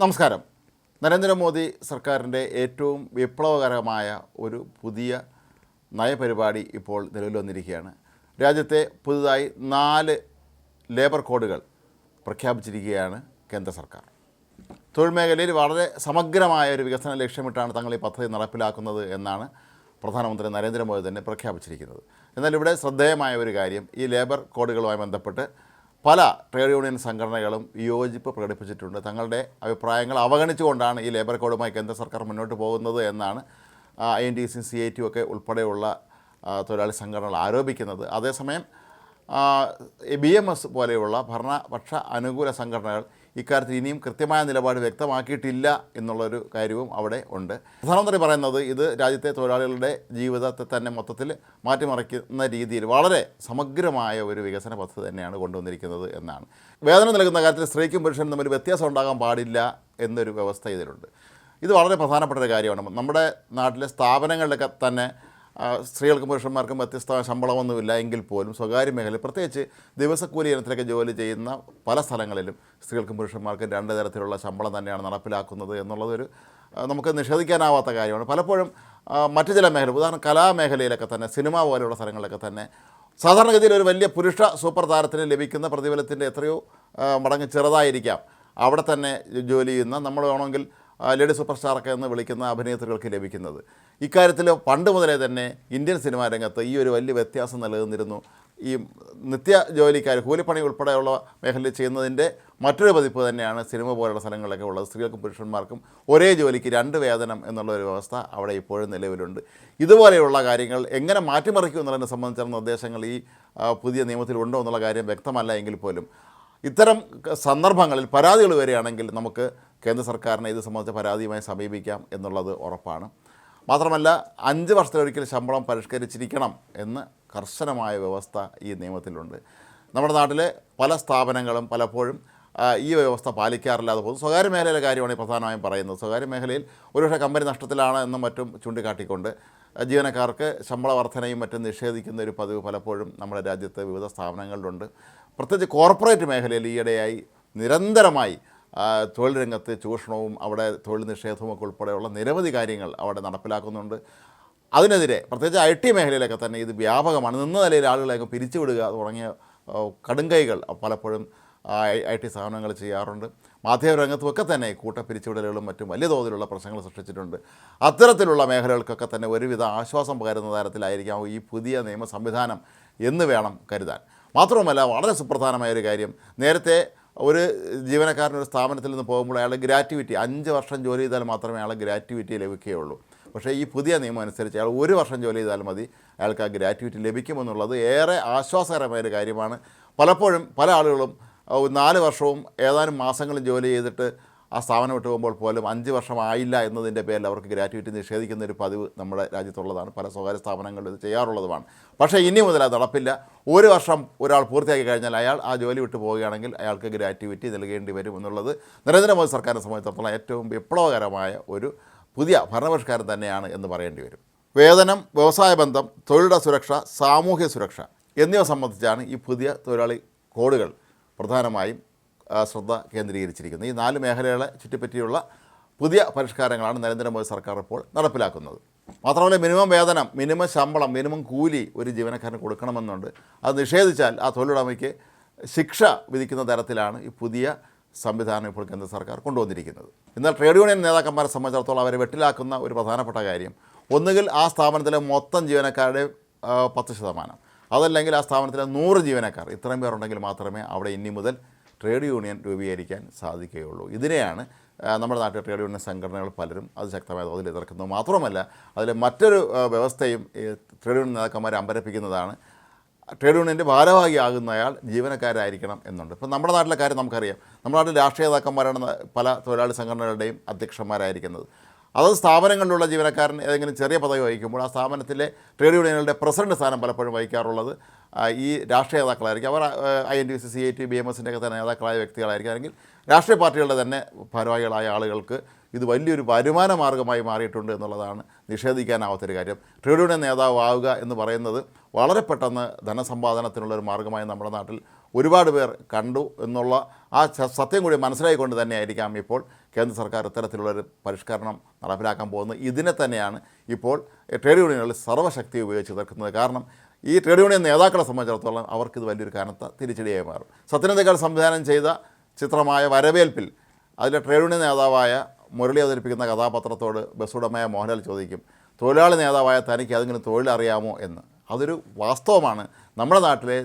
നമസ്കാരം. നരേന്ദ്രമോദി സർക്കാരിന്റെ ഏറ്റവും വിപ്ലവകരമായ ഒരു പുതിയ നയപരിപാടി ഇപ്പോൾ നിലവിൽ വന്നിരിക്കുകയാണ്. രാജ്യത്തെ പുതുതായി നാല് ലേബർ കോഡുകൾ പ്രഖ്യാപിച്ചിരിക്കുകയാണ് കേന്ദ്ര സർക്കാർ. തൊഴിൽ മേഖലയിൽ വളരെ സമഗ്രമായ ഒരു വികസന ലക്ഷ്യമിട്ടാണ് തങ്ങൾ ഈ പദ്ധതി നടപ്പിലാക്കുന്നത് എന്നാണ് പ്രധാനമന്ത്രി നരേന്ദ്രമോദി തന്നെ പ്രഖ്യാപിച്ചിരിക്കുന്നത്. എന്നാൽ ഇവിടെ ശ്രദ്ധേയമായ ഒരു കാര്യം ഈ ലേബർ കോഡുകളുമായി ബന്ധപ്പെട്ട് പല ട്രേഡ് യൂണിയൻ സംഘടനകളും വിയോജിപ്പ് പ്രകടിപ്പിച്ചിട്ടുണ്ട്. തങ്ങളുടെ അഭിപ്രായങ്ങൾ അവഗണിച്ചുകൊണ്ടാണ് ഈ ലേബർ കോഡുമായി കേന്ദ്ര സർക്കാർ മുന്നോട്ട് പോകുന്നത് എന്നാണ് I N T C C I T ഒക്കെ ഉൾപ്പെടെയുള്ള തൊഴിലാളി സംഘടനകൾ ആരോപിക്കുന്നത്. അതേസമയം ബി എം എസ് പോലെയുള്ള ഭരണപക്ഷ അനുകൂല സംഘടനകൾ ഇക്കാര്യത്തിൽ ഇനിയും കൃത്യമായ നിലപാട് വ്യക്തമാക്കിയിട്ടില്ല എന്നുള്ളൊരു കാര്യവും അവിടെ ഉണ്ട്. പ്രധാനമന്ത്രി പറയുന്നത് ഇത് രാജ്യത്തെ തൊഴിലാളികളുടെ ജീവിതത്തെ തന്നെ മൊത്തത്തിൽ മാറ്റിമറിക്കുന്ന രീതിയിൽ വളരെ സമഗ്രമായ ഒരു വികസന പദ്ധതി തന്നെയാണ് കൊണ്ടുവന്നിരിക്കുന്നത് എന്നാണ്. വേതനം നൽകുന്ന കാര്യത്തിൽ സ്ത്രീക്കും പുരുഷനും തമ്മിൽ വ്യത്യാസം ഉണ്ടാകാൻ പാടില്ല എന്നൊരു വ്യവസ്ഥ ഇതിലുണ്ട്. ഇത് വളരെ പ്രധാനപ്പെട്ട ഒരു കാര്യമാണ്. നമ്മുടെ നാട്ടിലെ സ്ഥാപനങ്ങളിലൊക്കെ തന്നെ സ്ത്രീകൾക്കും പുരുഷന്മാർക്കും വ്യത്യസ്തമായ ശമ്പളമൊന്നുമില്ല എങ്കിൽ പോലും സ്വകാര്യ മേഖലയിൽ പ്രത്യേകിച്ച് ദിവസക്കൂലി ഇനത്തിലൊക്കെ ജോലി ചെയ്യുന്ന പല സ്ഥലങ്ങളിലും സ്ത്രീകൾക്കും പുരുഷന്മാർക്കും രണ്ട് തരത്തിലുള്ള ശമ്പളം തന്നെയാണ് നടപ്പിലാക്കുന്നത് എന്നുള്ളതൊരു നമുക്ക് നിഷേധിക്കാനാവാത്ത കാര്യമാണ്. പലപ്പോഴും മറ്റു ചില മേഖല ഉദാഹരണം കലാമേഖലയിലൊക്കെ തന്നെ സിനിമ പോലെയുള്ള സ്ഥലങ്ങളിലൊക്കെ തന്നെ സാധാരണഗതിയിൽ ഒരു വലിയ പുരുഷ സൂപ്പർ താരത്തിന് ലഭിക്കുന്ന പ്രതിഫലത്തിന്റെ എത്രയോ മടങ്ങ് ചെറുതായിരിക്കാം. അവിടെ തന്നെ ജോലി ചെയ്യുന്ന നമ്മൾ വേണമെങ്കിൽ ലേഡി സൂപ്പർ സ്റ്റാറൊക്കെ എന്ന് വിളിക്കുന്ന അഭിനേത്രികൾക്ക് ലഭിക്കുന്നത്. ഇക്കാര്യത്തിൽ പണ്ട് മുതലേ തന്നെ ഇന്ത്യൻ സിനിമാ രംഗത്ത് ഈ ഒരു വലിയ വ്യത്യാസം നിലനിന്നിരുന്നു. ഈ നിത്യ ജോലിക്കാർ കൂലിപ്പണി ഉൾപ്പെടെയുള്ള മേഖലയിൽ ചെയ്യുന്നതിന്റെ മറ്റൊരു പതിപ്പ് തന്നെയാണ് സിനിമ പോലുള്ള സ്ഥലങ്ങളിലൊക്കെ ഉള്ളത്. സ്ത്രീകൾക്കും പുരുഷന്മാർക്കും ഒരേ ജോലിക്ക് രണ്ട് വേതനം എന്നുള്ള ഒരു വ്യവസ്ഥ അവിടെ ഇപ്പോഴും നിലവിലുണ്ട്. ഇതുപോലെയുള്ള കാര്യങ്ങൾ എങ്ങനെ മാറ്റിമറിക്കും എന്നുള്ളതിനെ സംബന്ധിച്ചുള്ള നിർദ്ദേശങ്ങൾ ഈ പുതിയ നിയമത്തിലുണ്ടോ എന്നുള്ള കാര്യം വ്യക്തമല്ല എങ്കിൽ പോലും. ഇത്തരം സന്ദർഭങ്ങളിൽ പരാതികൾ വരികയാണെങ്കിൽ നമുക്ക് കേന്ദ്ര സർക്കാരിനെ ഇത് സംബന്ധിച്ച പരാതിയുമായി സമീപിക്കാം എന്നുള്ളത് ഉറപ്പാണ്. മാത്രമല്ല അഞ്ച് വർഷത്തിലൊരിക്കൽ ശമ്പളം പരിഷ്കരിച്ചിരിക്കണം എന്ന് കർശനമായ വ്യവസ്ഥ ഈ നിയമത്തിലുണ്ട്. നമ്മുടെ നാട്ടിലെ പല സ്ഥാപനങ്ങളും പലപ്പോഴും ഈ വ്യവസ്ഥ പാലിക്കാറില്ല പോകും സ്വകാര്യ മേഖലയിലെ കാര്യമാണ് പ്രധാനമായും പറയുന്നത്. സ്വകാര്യ മേഖലയിൽ ഒരുപക്ഷെ കമ്പനി നഷ്ടത്തിലാണ് എന്നും മറ്റും ചൂണ്ടിക്കാട്ടിക്കൊണ്ട് ജീവനക്കാർക്ക് ശമ്പള വർധനയും മറ്റും നിഷേധിക്കുന്ന ഒരു പതിവ് പലപ്പോഴും നമ്മുടെ രാജ്യത്ത് വിവിധ സ്ഥാപനങ്ങളിലുണ്ട്. പ്രത്യേകിച്ച് കോർപ്പറേറ്റ് മേഖലയിൽ ഈയിടെയായി നിരന്തരമായി തൊഴിൽ രംഗത്ത് ചൂഷണവും അവിടെ തൊഴിൽ നിഷേധവും ഒക്കെ ഉൾപ്പെടെയുള്ള നിരവധി കാര്യങ്ങൾ അവിടെ നടപ്പിലാക്കുന്നുണ്ട്. അതിനെതിരെ പ്രത്യേകിച്ച് ഐ ടി മേഖലയിലൊക്കെ തന്നെ ഇത് വ്യാപകമാണ്. നിന്ന നിലയിൽ ആളുകളെ പിരിച്ചുവിടുക തുടങ്ങിയ കടുങ്കൈകൾ പലപ്പോഴും ഐ ടി സ്ഥാപനങ്ങൾ ചെയ്യാറുണ്ട്. മാധ്യമരംഗത്തുമൊക്കെ തന്നെ കൂട്ട പിരിച്ചുവിടലുകളും മറ്റും വലിയ തോതിലുള്ള പ്രശ്നങ്ങൾ സൃഷ്ടിച്ചിട്ടുണ്ട്. അത്തരത്തിലുള്ള മേഖലകൾക്കൊക്കെ തന്നെ ഒരുവിധ ആശ്വാസം പകരുന്ന തരത്തിലായിരിക്കാം ഈ പുതിയ നിയമ സംവിധാനം എന്ന് വേണം കരുതാൻ. മാത്രവുമല്ല വളരെ സുപ്രധാനമായ ഒരു കാര്യം. നേരത്തെ ഒരു ജീവനക്കാരൻ ഒരു സ്ഥാപനത്തിൽ നിന്ന് പോകുമ്പോൾ അയാൾ ഗ്രാറ്റുവിറ്റി അഞ്ച് വർഷം ജോലി ചെയ്താൽ മാത്രമേ അയാളെ ഗ്രാറ്റുവിറ്റി ലഭിക്കുകയുള്ളൂ. പക്ഷേ ഈ പുതിയ നിയമം അനുസരിച്ച് അയാൾ ഒരു വർഷം ജോലി ചെയ്താൽ മതി അയാൾക്ക് ആ ഗ്രാറ്റുവിറ്റി ലഭിക്കുമെന്നുള്ളത് ഏറെ ആശ്വാസകരമായ ഒരു കാര്യമാണ്. പലപ്പോഴും പല ആളുകളും നാല് വർഷവും ഏതാനും മാസങ്ങളും ജോലി ചെയ്തിട്ട് ആ സ്ഥാപനം വിട്ടു പോകുമ്പോൾ പോലും അഞ്ച് വർഷമായില്ല എന്നതിന്റെ പേരിൽ അവർക്ക് ഗ്രാറ്റുവിറ്റി നിഷേധിക്കുന്ന ഒരു പതിവ് നമ്മുടെ രാജ്യത്തുള്ളതാണ്. പല സ്വകാര്യ സ്ഥാപനങ്ങളിൽ ഇത് ചെയ്യാറുള്ളതുമാണ്. പക്ഷേ ഇനി മുതൽ അത് നടപ്പില്ല. ഒരു വർഷം ഒരാൾ പൂർത്തിയാക്കി കഴിഞ്ഞാൽ അയാൾ ആ ജോലി വിട്ടു പോവുകയാണെങ്കിൽ അയാൾക്ക് ഗ്രാറ്റുവിറ്റി നൽകേണ്ടി വരും എന്നുള്ളത് നരേന്ദ്രമോദി സർക്കാരിനെ സംബന്ധിച്ചിടത്തോളം ഏറ്റവും വിപ്ലവകരമായ ഒരു പുതിയ ഭരണപരിഷ്കാരം തന്നെയാണ് എന്ന് പറയേണ്ടി വരും. വേതനം വ്യവസായ ബന്ധം തൊഴിലുടെ സുരക്ഷ സാമൂഹ്യ സുരക്ഷ എന്നിവ സംബന്ധിച്ചാണ് ഈ പുതിയ തൊഴിലാളി കോഡുകൾ പ്രധാനമായും ശ്രദ്ധ കേന്ദ്രീകരിച്ചിരിക്കുന്നത് ഈ നാല് മേഖലകളെ ചുറ്റിപ്പറ്റിയുള്ള പുതിയ പരിഷ്കാരങ്ങളാണ് നരേന്ദ്രമോദി സർക്കാർ ഇപ്പോൾ നടപ്പിലാക്കുന്നത്. മാത്രമല്ല മിനിമം വേതനം മിനിമം ശമ്പളം മിനിമം കൂലി ഒരു ജീവനക്കാരന് കൊടുക്കണമെന്നുണ്ട്. അത് നിഷേധിച്ചാൽ ആ തൊഴിലുടമയ്ക്ക് ശിക്ഷ വിധിക്കുന്ന തരത്തിലാണ് ഈ പുതിയ സംവിധാനം ഇപ്പോൾ കേന്ദ്ര സർക്കാർ കൊണ്ടുവന്നിരിക്കുന്നത്. എന്നാൽ ട്രേഡ് യൂണിയൻ നേതാക്കന്മാരെ സംബന്ധിച്ചിടത്തോളം അവരെ വെട്ടിലാക്കുന്ന ഒരു പ്രധാനപ്പെട്ട കാര്യം ഒന്നുകിൽ ആ സ്ഥാപനത്തിലെ മൊത്തം ജീവനക്കാരുടെ പത്ത് ശതമാനം. അതല്ലെങ്കിൽ ആ സ്ഥാപനത്തിലെ നൂറ് ജീവനക്കാർ ഇത്രയും പേരുണ്ടെങ്കിൽ മാത്രമേ അവിടെ ഇനി മുതൽ ട്രേഡ് യൂണിയൻ രൂപീകരിക്കാൻ സാധിക്കുകയുള്ളൂ. ഇതിനെയാണ് നമ്മുടെ നാട്ടിലെ ട്രേഡ് യൂണിയൻ സംഘടനകൾ പലരും അത് ശക്തമായ തോതിൽ എതിർക്കുന്നത്. മാത്രമല്ല അതിൽ മറ്റൊരു വ്യവസ്ഥയും ട്രേഡ് യൂണിയൻ നേതാക്കന്മാരെ അമ്പരപ്പിക്കുന്നതാണ്. ട്രേഡ് യൂണിയന്റെ ഭാരവാഹിയാകുന്നയാൾ ജീവനക്കാരായിരിക്കണം എന്നുണ്ട്. ഇപ്പം നമ്മുടെ നാട്ടിലെ കാര്യം നമുക്കറിയാം. നമ്മുടെ നാട്ടിൽ രാഷ്ട്രീയ നേതാക്കന്മാരാണ് പല തൊഴിലാളി സംഘടനകളുടെയും അധ്യക്ഷന്മാരായിരിക്കുന്നത്. അതത് സ്ഥാപനങ്ങളിലുള്ള ജീവനക്കാരൻ ഏതെങ്കിലും ചെറിയ പദവി വഹിക്കുമ്പോൾ ആ സ്ഥാപനത്തിലെ ട്രേഡ് യൂണിയനുകളുടെ പ്രസിഡന്റ് സ്ഥാനം പലപ്പോഴും വഹിക്കാറുള്ളത് ഈ രാഷ്ട്രീയ നേതാക്കളായിരിക്കും. അവർ I N T C C I T B M എസിന്റെ ഒക്കെ തന്നെ നേതാക്കളായ വ്യക്തികളായിരിക്കും. അല്ലെങ്കിൽ രാഷ്ട്രീയ പാർട്ടികളുടെ തന്നെ ഭാരവാഹികളായ ആളുകൾക്ക് ഇത് വലിയൊരു വരുമാന മാർഗമായി മാറിയിട്ടുണ്ട് എന്നുള്ളതാണ് നിഷേധിക്കാനാവാത്തൊരു കാര്യം. ട്രേഡ് യൂണിയൻ നേതാവ് ആവുക എന്ന് പറയുന്നത് വളരെ പെട്ടെന്ന് ധനസമ്പാദനത്തിനുള്ള ഒരു മാർഗമായി നമ്മുടെ നാട്ടിൽ ഒരുപാട് പേർ കണ്ടു എന്നുള്ള ആ സത്യം കൂടി മനസ്സിലായിക്കൊണ്ട് തന്നെയായിരിക്കാം ഇപ്പോൾ കേന്ദ്ര സർക്കാർ ഇത്തരത്തിലുള്ളൊരു പരിഷ്കരണം നടപ്പിലാക്കാൻ പോകുന്നത്. ഇതിനെ തന്നെയാണ് ഇപ്പോൾ ട്രേഡ് യൂണിയനുകളിൽ സർവശക്തി ഉപയോഗിച്ച് എതിർക്കുന്നത്. കാരണം ഈ ട്രേഡ് യൂണിയൻ നേതാക്കളെ സംബന്ധിച്ചിടത്തോളം അവർക്കിത് വലിയൊരു കനത്ത തിരിച്ചടിയായി മാറും. സത്യനന്ദിക്കാർ സംവിധാനം ചെയ്ത ചിത്രമായ വരവേൽപ്പിൽ അതിലെ ട്രേഡ് യൂണിയൻ നേതാവായ മുരളി അവതരിപ്പിക്കുന്ന കഥാപാത്രത്തോട് ബസ്സുടമയായ മോഹൻലാൽ ചോദിക്കും തൊഴിലാളി നേതാവായ തനിക്ക് അതെങ്കിലും തൊഴിലറിയാമോ എന്ന്. അതൊരു വാസ്തവമാണ്. നമ്മുടെ നാട്ടിലെ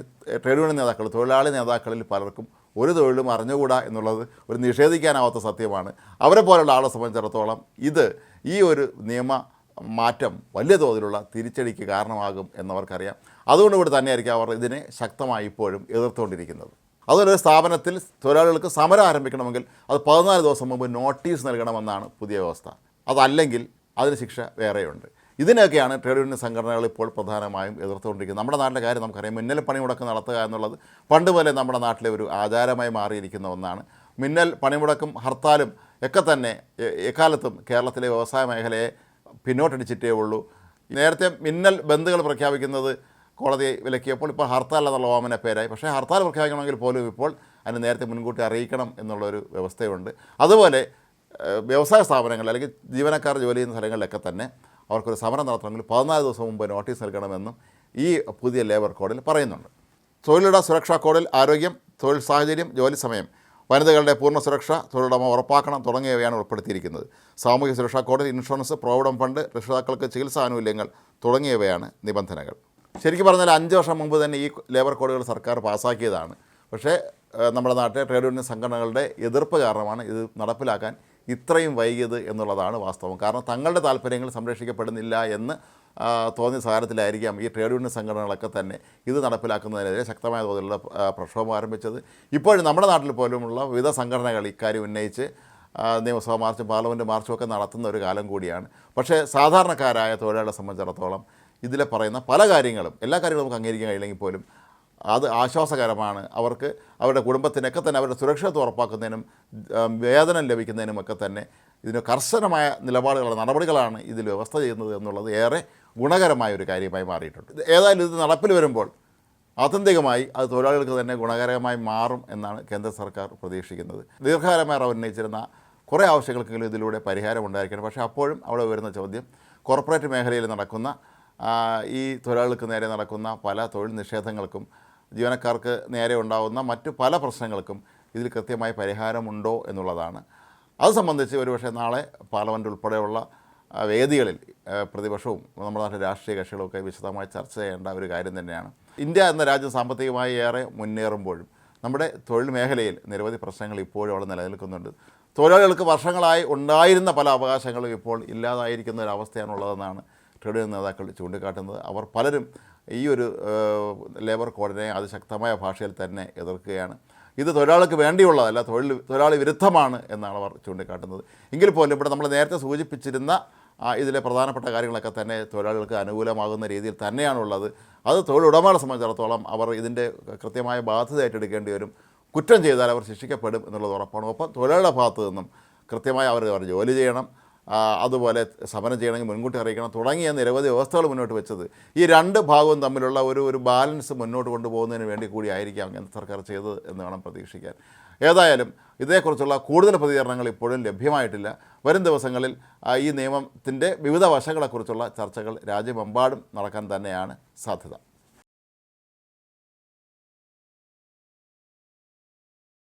ട്രേഡ് യൂണിയൻ നേതാക്കൾ തൊഴിലാളി നേതാക്കളിൽ പലർക്കും ഒരു തൊഴിലും അറിഞ്ഞുകൂടാ എന്നുള്ളത് ഒരു നിഷേധിക്കാനാവാത്ത സത്യമാണ്. അവരെ പോലുള്ള ആളെ സംബന്ധിച്ചിടത്തോളം ഇത് ഈ ഒരു നിയമ മാറ്റം വലിയ തോതിലുള്ള തിരിച്ചടിക്ക് കാരണമാകും എന്നവർക്കറിയാം. അതുകൊണ്ട് ഇവിടെ തന്നെയായിരിക്കും അവർ ഇതിനെ ശക്തമായി ഇപ്പോഴും എതിർത്തുകൊണ്ടിരിക്കുന്നത്. അതുപോലെ ഒരു സ്ഥാപനത്തിൽ തൊഴിലാളികൾക്ക് സമരം ആരംഭിക്കണമെങ്കിൽ അത് പതിനാല് ദിവസം മുമ്പ് നോട്ടീസ് നൽകണമെന്നാണ് പുതിയ വ്യവസ്ഥ. അതല്ലെങ്കിൽ അതിന് ശിക്ഷ വേറെയുണ്ട്. ഇതിനൊക്കെയാണ് ട്രേഡ് യൂണിയൻ സംഘടനകൾ ഇപ്പോൾ പ്രധാനമായും എതിർത്തുകൊണ്ടിരിക്കുന്നത്. നമ്മുടെ നാട്ടിലെ കാര്യം നമുക്കറിയാം. മിന്നൽ പണിമുടക്ക് നടത്തുക എന്നുള്ളത് പണ്ട് പോലെ നമ്മുടെ നാട്ടിലെ ഒരു ആചാരമായി മാറിയിരിക്കുന്ന ഒന്നാണ്. മിന്നൽ പണിമുടക്കും ഹർത്താലും ഒക്കെ തന്നെ എക്കാലത്തും കേരളത്തിലെ വ്യവസായ മേഖലയെ പിന്നോട്ടടിച്ചിട്ടേ ഉള്ളൂ. നേരത്തെ മിന്നൽ ബന്ധുകൾ പ്രഖ്യാപിക്കുന്നത് കോടതി വിലക്കിയപ്പോൾ ഇപ്പോൾ ഹർത്താൽ എന്നുള്ള ഓമന പേരായി. പക്ഷേ ഹർത്താൽ പ്രഖ്യാപിക്കണമെങ്കിൽ പോലും ഇപ്പോൾ അതിന് നേരത്തെ മുൻകൂട്ടി അറിയിക്കണം എന്നുള്ളൊരു വ്യവസ്ഥയുണ്ട്. അതുപോലെ വ്യവസായ സ്ഥാപനങ്ങൾ അല്ലെങ്കിൽ ജീവനക്കാർ ജോലി ചെയ്യുന്ന സ്ഥലങ്ങളിലൊക്കെ തന്നെ അവർക്കൊരു സമരം നടത്തണമെങ്കിൽ പതിനാല് ദിവസം മുമ്പ് നോട്ടീസ് നൽകണമെന്നും ഈ പുതിയ ലേബർ കോഡിൽ പറയുന്നുണ്ട്. തൊഴിലിട സുരക്ഷാ കോഡിൽ ആരോഗ്യം തൊഴിൽ സാഹചര്യം ജോലി സമയം വനിതകളുടെ പൂർണ സുരക്ഷ തൊഴിലുടമ ഉറപ്പാക്കണം തുടങ്ങിയവയാണ് ഉൾപ്പെടുത്തിയിരിക്കുന്നത്. സാമൂഹ്യ സുരക്ഷാ കോഡിൽ ഇൻഷുറൻസ് പ്രോവിഡന്റ് ഫണ്ട് രക്ഷിതാക്കൾക്ക് ചികിത്സാ ആനുകൂല്യങ്ങൾ തുടങ്ങിയവയാണ് നിബന്ധനകൾ. ശരിക്കും പറഞ്ഞാൽ അഞ്ച് വർഷം മുമ്പ് തന്നെ ഈ ലേബർ കോഡുകൾ സർക്കാർ പാസ്സാക്കിയതാണ് പക്ഷേ നമ്മുടെ നാട്ടിലെ ട്രേഡ് യൂണിയൻ സംഘടനകളുടെ എതിർപ്പ് കാരണമാണ് ഇത് നടപ്പിലാക്കാൻ ഇത്രയും വൈകിയത് എന്നുള്ളതാണ് വാസ്തവം. കാരണം തങ്ങളുടെ താല്പര്യങ്ങൾ സംരക്ഷിക്കപ്പെടുന്നില്ല എന്ന് തോന്നിയ സാഹചര്യത്തിലായിരിക്കാം ഈ ട്രേഡ് യൂണിയൻ സംഘടനകളൊക്കെ തന്നെ ഇത് നടപ്പിലാക്കുന്നതിനെതിരെ ശക്തമായ തോതിലുള്ള പ്രക്ഷോഭം ആരംഭിച്ചത്. ഇപ്പോഴും നമ്മുടെ നാട്ടിൽ പോലുമുള്ള വിവിധ സംഘടനകൾ ഇക്കാര്യം ഉന്നയിച്ച് നിയമസഭാ മാർച്ചും പാർലമെന്റ് മാർച്ചും ഒക്കെ നടത്തുന്ന ഒരു കാലം കൂടിയാണ്. പക്ഷേ സാധാരണക്കാരായ തൊഴിലാളികളെ സംബന്ധിച്ചിടത്തോളം ഇതിലെ പറയുന്ന പല കാര്യങ്ങളും എല്ലാ കാര്യങ്ങളും നമുക്ക് അംഗീകരിക്കാൻ കഴിയില്ലെങ്കിൽ പോലും അത് ആശ്വാസകരമാണ്. അവർക്ക് അവരുടെ കുടുംബത്തിനൊക്കെ തന്നെ അവരുടെ സുരക്ഷിതത്വം ഉറപ്പാക്കുന്നതിനും വേദനം വേതനം ലഭിക്കുന്നതിനും ഒക്കെ തന്നെ ഇതിന് കർശനമായ നിലപാടുകളുടെ നടപടികളാണ് ഇതിൽ വ്യവസ്ഥ ചെയ്യുന്നത് എന്നുള്ളത് ഏറെ ഗുണകരമായ ഒരു കാര്യമായി മാറിയിട്ടുണ്ട്. ഏതായാലും ഇത് നടപ്പിൽ വരുമ്പോൾ ആത്യന്തികമായി അത് തൊഴിലാളികൾക്ക് തന്നെ ഗുണകരമായി മാറും എന്നാണ് കേന്ദ്ര സർക്കാർ പ്രതീക്ഷിക്കുന്നത്. ദീർഘകാലമായി അവർ ഉന്നയിച്ചിരുന്ന കുറേ ആവശ്യങ്ങൾക്കെങ്കിലും ഇതിലൂടെ പരിഹാരം ഉണ്ടായിരിക്കണം. പക്ഷേ അപ്പോഴും അവിടെ വരുന്ന ചോദ്യം കോർപ്പറേറ്റ് മേഖലയിൽ നടക്കുന്ന ഈ തൊഴിലാളികൾക്ക് നേരെ നടക്കുന്ന പല തൊഴിൽ നിഷേധങ്ങൾക്കും ജീവനക്കാർക്ക് നേരെ ഉണ്ടാകുന്ന മറ്റു പല പ്രശ്നങ്ങൾക്കും ഇതിൽ കൃത്യമായ പരിഹാരമുണ്ടോ എന്നുള്ളതാണ്. അത് സംബന്ധിച്ച് ഒരുപക്ഷെ നാളെ പാർലമെന്റ് ഉൾപ്പെടെയുള്ള വേദികളിൽ പ്രതിപക്ഷവും നമ്മുടെ നാട്ടിലെ രാഷ്ട്രീയ കക്ഷികളൊക്കെ വിശദമായി ചർച്ച ചെയ്യേണ്ട ഒരു കാര്യം തന്നെയാണ്. ഇന്ത്യ എന്ന രാജ്യം സാമ്പത്തികമായി ഏറെ മുന്നേറുമ്പോഴും നമ്മുടെ തൊഴിൽ മേഖലയിൽ നിരവധി പ്രശ്നങ്ങൾ ഇപ്പോഴും അവിടെ നിലനിൽക്കുന്നുണ്ട്. തൊഴിലാളികൾക്ക് വർഷങ്ങളായി ഉണ്ടായിരുന്ന പല അവകാശങ്ങളും ഇപ്പോൾ ഇല്ലാതായിരിക്കുന്ന ഒരു അവസ്ഥയാണുള്ളതെന്നാണ് ട്രേഡ് യൂണിയൻ നേതാക്കൾ ചൂണ്ടിക്കാട്ടുന്നത്. അവർ പലരും ഈ ഒരു ലേബർ കോഡിനെ അതിശക്തമായ ഭാഷയിൽ തന്നെ എതിർക്കുകയാണ്. ഇത് തൊഴിലാളിക്ക് വേണ്ടിയുള്ളതല്ല തൊഴിൽ തൊഴിലാളി വിരുദ്ധമാണ് എന്നാണ് അവർ ചൂണ്ടിക്കാട്ടുന്നത്. എങ്കിൽ പോലും ഇവിടെ നമ്മൾ നേരത്തെ സൂചിപ്പിച്ചിരുന്ന ഇതിലെ പ്രധാനപ്പെട്ട കാര്യങ്ങളൊക്കെ തന്നെ തൊഴിലാളികൾക്ക് അനുകൂലമാകുന്ന രീതിയിൽ തന്നെയാണുള്ളത്. അത് തൊഴിലുടമകളെ സംബന്ധിച്ചിടത്തോളം അവർ ഇതിന്റെ കൃത്യമായ ബാധ്യത ഏറ്റെടുക്കേണ്ടി വരും. കുറ്റം ചെയ്താൽ അവർ ശിക്ഷിക്കപ്പെടും എന്നുള്ളത് ഉറപ്പാണ്. ഒപ്പം തൊഴിലാളിയുടെ ഭാഗത്തു നിന്നും കൃത്യമായി അവർ അവർ ജോലി ചെയ്യണം. അതുപോലെ സമരം ചെയ്യണമെങ്കിൽ മുൻകൂട്ടി അറിയിക്കണം. തുടങ്ങിയ നിരവധി വ്യവസ്ഥകൾ മുന്നോട്ട് വെച്ചത്. ഈ രണ്ട് ഭാഗവും തമ്മിലുള്ള ഒരു ഒരു ബാലൻസ് മുന്നോട്ട് കൊണ്ടുപോകുന്നതിന് വേണ്ടി കൂടി ആയിരിക്കാം കേന്ദ്ര സർക്കാർ ചെയ്തത് എന്ന് വേണം പ്രതീക്ഷിക്കാൻ. ഏതായാലും ഇതേക്കുറിച്ചുള്ള കൂടുതൽ പ്രതികരണങ്ങൾ ഇപ്പോഴും ലഭ്യമായിട്ടില്ല. വരും ദിവസങ്ങളിൽ ഈ നിയമത്തിന്റെ വിവിധ വശങ്ങളെക്കുറിച്ചുള്ള ചർച്ചകൾ രാജ്യമെമ്പാടും നടക്കാൻ തന്നെയാണ് സാധ്യത.